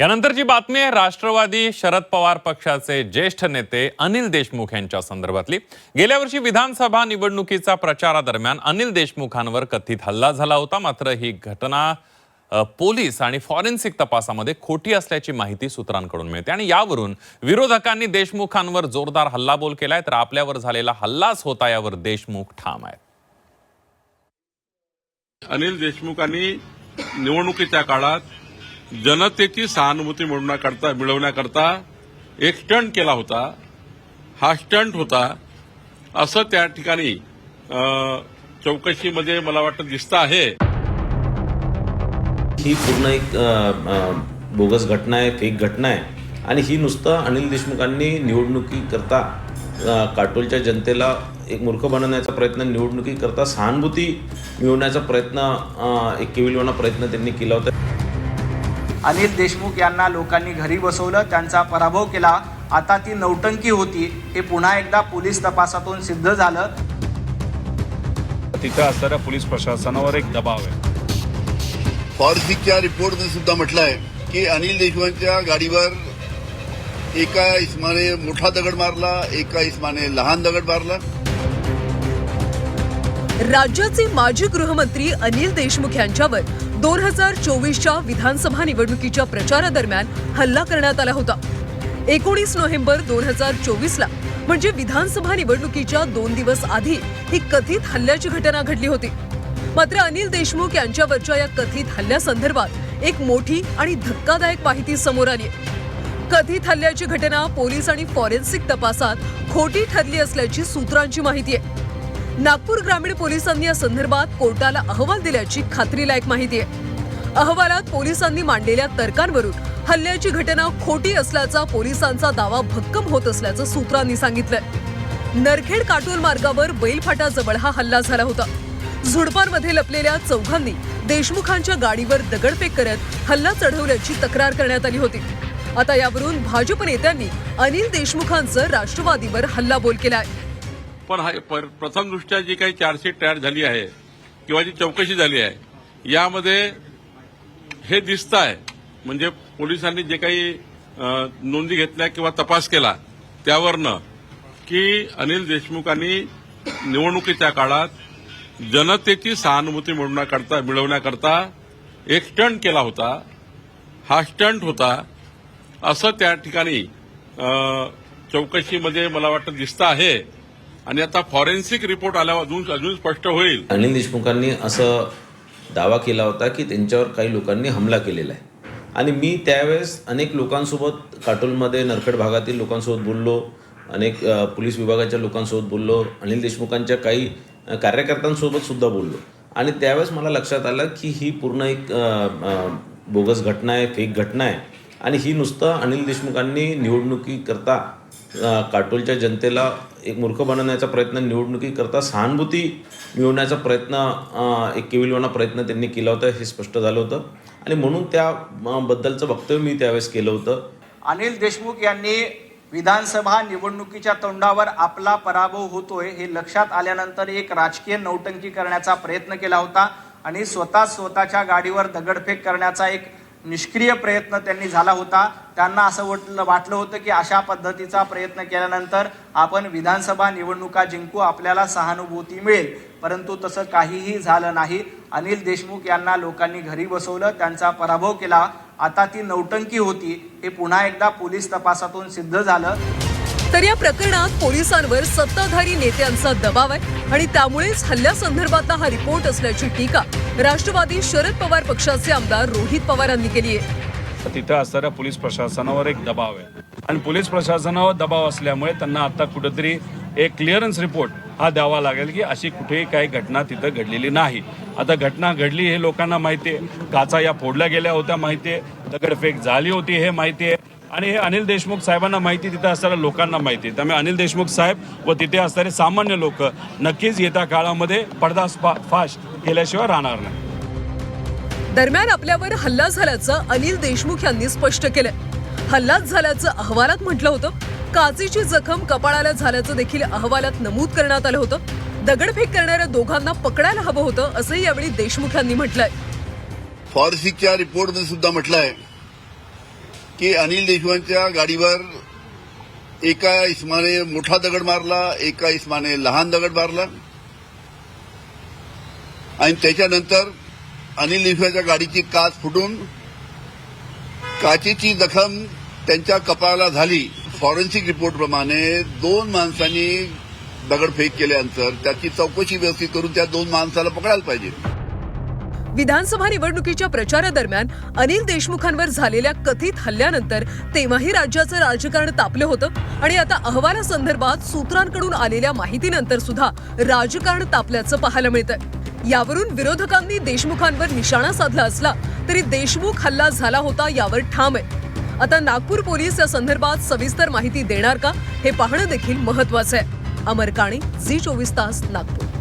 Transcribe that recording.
यानंतरची बातमी आहे राष्ट्रवादी शरद पवार पक्षाचे ज्येष्ठ नेते अनिल देशमुख यांच्या संदर्भातली. गेल्या वर्षी विधानसभा निवडणुकीचा प्रचारादरम्यान अनिल देशमुखांवर कथित हल्ला झाला होता. मात्र ही घटना पोलीस आणि फॉरेन्सिक तपासामध्ये खोटी असल्याची माहिती सूत्रांकडून मिळते. आणि यावरून विरोधकांनी देशमुखांवर जोरदार हल्लाबोल केलाय. तर आपल्यावर झालेला हल्लाच होता यावर देशमुख ठाम आहेत. अनिल देशमुखांनी निवडणुकीच्या काळात जनतेची सहानुभूती मिळवण्याकरता मिळवण्याकरता एक स्टंट केला होता. हा स्टंट होता. असं त्या ठिकाणी चौकशीमध्ये मला वाटतं दिसतं आहे. ही पूर्ण एक बोगस घटना आहे फेक घटना आहे. आणि ही नुसतं अनिल देशमुखांनी निवडणुकीकरता काटोलच्या जनतेला एक मूर्ख बनवण्याचा प्रयत्न निवडणुकीकरता सहानुभूती मिळवण्याचा प्रयत्न एक केविलवाना प्रयत्न त्यांनी केला होता. अनिल देशमुख यांना लोकांनी घरी बसवलं त्यांचा पराभव केला. आता ती नौटंकी होती. हे पुन्हा एकदा पोलीस तपासातून सिद्ध झालं. तिथं असणाऱ्या पोलीस प्रशासनावर एक दबाव आहे. फॉरेन्सिकच्या रिपोर्टमध्ये सुद्धा म्हटलं आहे की अनिल देशमुखांच्या गाडीवर एका इस्माने मोठा दगड मारला एका इस्माने लहान दगड मारला. राज्याचे माजी गृहमंत्री अनिल देशमुख यांच्यावर दोन हजार चोवीसच्या विधानसभा निवडणुकीच्या प्रचारादरम्यान हल्ला करण्यात आला होता. एकोणीस नोव्हेंबर दोन हजार चोवीसला म्हणजे विधानसभा निवडणुकीच्या दोन दिवस आधी ही कथित हल्ल्याची घटना घडली होती. मात्र अनिल देशमुख यांच्यावरच्या या कथित हल्ल्यासंदर्भात एक मोठी आणि धक्कादायक माहिती समोर आली आहे. कथित हल्ल्याची घटना पोलीस आणि फॉरेन्सिक तपासात खोटी ठरली असल्याची सूत्रांची माहिती आहे. नागपूर ग्रामीण पोलिसांनी या संदर्भात कोर्टाला अहवाल दिल्याची खात्रीलायक माहिती आहे. अहवालात पोलिसांनी मांडलेल्या तर्कांवरून हल्ल्याची घटना खोटी असल्याचा पोलिसांचा दावा भक्कम होत असल्याचं सूत्रांनी सांगितलंय. नरखेड काटोल मार्गावर बैलफाटाजवळ हा हल्ला झाला होता. झुडपांमध्ये लपलेल्या चौघांनी देशमुखांच्या गाडीवर दगडफेक करत हल्ला चढवल्याची तक्रार करण्यात आली होती. आता यावरून भाजप नेत्यांनी अनिल देशमुखांचं राष्ट्रवादीवर हल्लाबोल केलाय. पण हा पर- जी काही चार्जशीट तयार झाली आहे किंवा जी चौकशी झाली आहे यामध्ये हे दिसतं आहे म्हणजे पोलिसांनी जे काही नोंदी घेतल्या किंवा तपास केला त्यावरनं की अनिल देशमुखांनी निवडणुकीच्या काळात जनतेची सहानुभूती मिळवण्याकरता मिळवण्याकरता एक स्टंट केला होता. हा स्टंट होता. असं त्या ठिकाणी चौकशीमध्ये मला वाटतं दिसतं आहे. आणि आता फॉरेन्सिक रिपोर्ट आल्यावर अजून अजून स्पष्ट होईल. अनिल देशमुखांनी असं दावा केला होता की त्यांच्यावर काही लोकांनी हमला केलेला आहे. आणि मी त्यावेळेस अनेक लोकांसोबत काटोलमध्ये नरखेड भागातील लोकांसोबत बोललो अनेक पोलीस विभागाच्या लोकांसोबत बोललो अनिल देशमुखांच्या काही कार्यकर्त्यांसोबत सुद्धा बोललो. आणि त्यावेळेस मला लक्षात आलं की ही पूर्ण एक बोगस घटना आहे फेक घटना आहे. आणि ही नुसतं अनिल देशमुखांनी निवडणुकीकरता काटोलच्या जनतेला एक मूर्ख बनवण्याचा प्रयत्न निवडणुकीकरता सहानुभूती मिळवण्याचा प्रयत्न एक केविलवाना प्रयत्न त्यांनी केला होता हे स्पष्ट झालं होतं. आणि म्हणून त्या बद्दलचं वक्तव्य मी त्यावेळेस केलं होतं. अनिल देशमुख यांनी विधानसभा निवडणुकीच्या तोंडावर आपला पराभव होतोय हे लक्षात आल्यानंतर एक राजकीय नौटंकी करण्याचा प्रयत्न केला होता आणि स्वतः स्वतःच्या गाडीवर दगडफेक करण्याचा एक निष्क्रिय प्रयत्न त्यांनी झाला होता. त्यांना असं वाटलं वाटलं होतं की अशा पद्धतीचा प्रयत्न केल्यानंतर आपण विधानसभा निवडणुका जिंकू आपल्याला सहानुभूती मिळेल. परंतु तसं काहीही झालं नाही. अनिल देशमुख यांना लोकांनी घरी बसवलं त्यांचा पराभव केला. आता ती नौटंकी होती. हे पुन्हा एकदा पोलीस तपासातून सिद्ध झालं. तर या प्रकरणात पोलिसांवर सत्ताधारी नेत्यांचा दबाव आहे आणि त्यामुळेच हल्ल्यासंदर्भातला हा रिपोर्ट असल्याची टीका राष्ट्रवादी शरद पवार पक्षाचे आमदार रोहित पवारांनी केली आहे. तिथं असणाऱ्या पोलीस प्रशासनावर एक दबाव आहे. आणि पोलीस प्रशासनावर दबाव असल्यामुळे त्यांना आता कुठेतरी एक क्लिअरन्स रिपोर्ट हा द्यावा लागेल की अशी कुठेही काही घटना तिथं घडलेली नाही. आता घटना घडली हे लोकांना माहिती आहे. काचा या फोडल्या गेल्या होत्या माहिती आहे. दगडफेक झाली होती हे माहिती आहे. आणि हे अनिल देशमुख साहेबांना माहिती तिथं असणाऱ्या लोकांना माहिती. आहे त्यामुळे अनिल देशमुख साहेब व तिथे असणारे सामान्य लोक नक्कीच येत्या काळामध्ये पडदा फाश केल्याशिवाय राहणार नाही. दरम्यान आपल्यावर हल्ला झाल्याचं अनिल देशमुख यांनी स्पष्ट केलंय. हल्लाच झाल्याचं अहवालात म्हटलं होतं. काचेची जखम कपाळाला झाल्याचं देखील अहवालात नमूद करण्यात आलं होतं. दगडफेक करणाऱ्या दोघांना पकडायला हवं होतं असंही यावेळी देशमुख यांनी म्हटलंय. फॉरेन्सिकच्या रिपोर्टमध्ये सुद्धा म्हटलं आहे की अनिल देशमुखांच्या गाडीवर एका इस्माने मोठा दगड मारला एका इस्माने लहान दगड मारला. आणि त्याच्यानंतर अनिल देशमुखांच्या गाडीची काच फुटून काचेची जखम त्यांच्या कपाळाला झाली. फॉरेन्सिक रिपोर्टप्रमाणे दोन माणसांनी दगडफेक केल्यानंतर त्याची चौकशी व्यवस्थित करून त्या दोन माणसाला पकडायला पाहिजे. विधानसभा निवडणुकीच्या प्रचारादरम्यान अनिल देशमुखांवर झालेल्या कथित हल्ल्यानंतर तेव्हाही राज्याचं राजकारण तापलं होतं. आणि आता अहवालासंदर्भात सूत्रांकडून आलेल्या माहितीनंतर सुद्धा राजकारण तापल्याचं पाहायला मिळतंय. यावरून विरोधकांनी देशमुखांवर निशाणा साधला असला तरी देशमुख हल्ला झाला होता यावर ठाम आहे. आता नागपूर पोलीस या संदर्भात सविस्तर माहिती देणार का हे पाहणं देखील महत्वाचं आहे. अमर काणे झी चोवीस तास नागपूर.